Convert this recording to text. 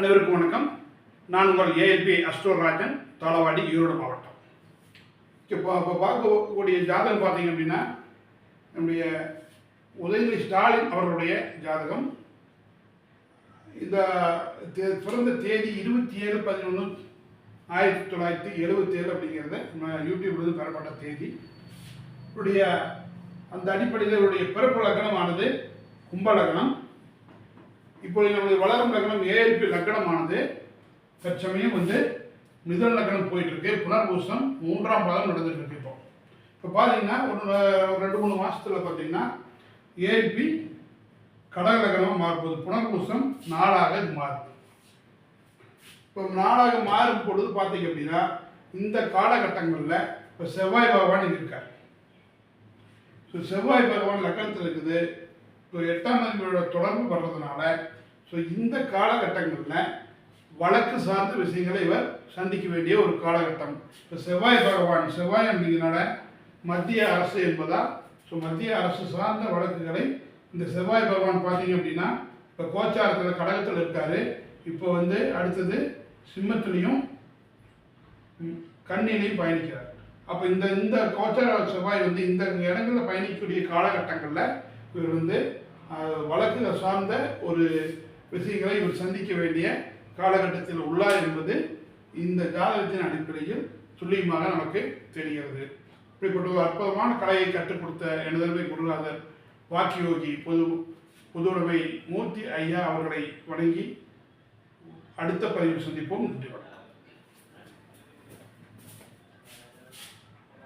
அனைவருக்கும் வணக்கம். நான் உங்கள் ஏஎல்பி அஸ்டோர்ராஜன் தாளவாடி ஈரோடு மாவட்டம். இப்போ இப்போ பார்க்கக்கூடிய ஜாதகம் பார்த்தீங்க அப்படின்னா நம்முடைய உதயநிதி ஸ்டாலின் அவர்களுடைய ஜாதகம். இந்த தே- பிறந்த தேதி இருபத்தி ஏழு பதினொன்று ஆயிரத்தி தொள்ளாயிரத்தி எழுபத்தி ஏழு அப்படிங்கிறத நம்ம யூடியூப்லேருந்து பெறப்பட்ட தேதி. இவருடைய அந்த அடிப்படையில் இவருடைய பிறப்பு லக்னமானது கும்ப லக்னம் இப்பொழுது நம்முடைய வளரும் லக்னம் ஏஎல்பி லக்னமானது தற்சமயம் வந்து மிதன் லக்னம் போயிட்டு இருக்கு புனர்பூசம் மூன்றாம் பாதம் நடந்துட்டு இருக்கு இப்போ. இப்போ பார்த்தீங்கன்னா ஒரு ரெண்டு மூணு மாசத்துல பார்த்தீங்கன்னா ஏஎல்பி கடக லக்னமாக மாறுபோது புனர்பூசம் நாளாக இது மாறுது. இப்போ நாளாக மாறும் பொழுது பார்த்தீங்க அப்படின்னா இந்த காலகட்டங்களில் இப்போ செவ்வாய் பகவான் இங்கே இருக்கார். ஸோ செவ்வாய் பகவான் லக்கணத்தில் இருக்குது. எட்டாம் அதிபதியோட தொடர்பு வர்றதுனால ஸோ இந்த காலகட்டங்களில் வழக்கு சார்ந்த விஷயங்களை இவர் சந்திக்க வேண்டிய ஒரு காலகட்டம். இப்போ செவ்வாய் பகவான் செவ்வாய் அப்படிங்கிறனால மத்திய அரசு என்பதால் ஸோ மத்திய அரசு சார்ந்த வழக்குகளை இந்த செவ்வாய் பகவான் பார்த்தீங்க அப்படின்னா இப்போ கோச்சாரத்தில் கடகத்தில் இருக்கார். இப்போ வந்து அடுத்தது சிம்மத்துலேயும் கண்ணிலையும் பயணிக்கிறார். அப்போ இந்த இந்த கோச்சார செவ்வாய் வந்து இந்த இடங்களில் பயணிக்கக்கூடிய காலகட்டங்களில் இவர் வந்து வழக்கு சார்ந்த ஒரு விஷயங்களை இவர் சந்திக்க வேண்டிய காலகட்டத்தில் உள்ளார் என்பது இந்த ஜாதகத்தின் அடிப்படையில் துல்லியமாக நமக்கு தெரிகிறது. இப்படிப்பட்ட ஒரு அற்புதமான கலையை கற்றுக் கொடுத்த எனதருமை குருநாதர் வாக்கியோகி பொது பொதுவுடைமை மூர்த்தி ஐயா அவர்களை வணங்கி அடுத்த பதிவில் சந்திப்போம். நன்றி. வணக்கம்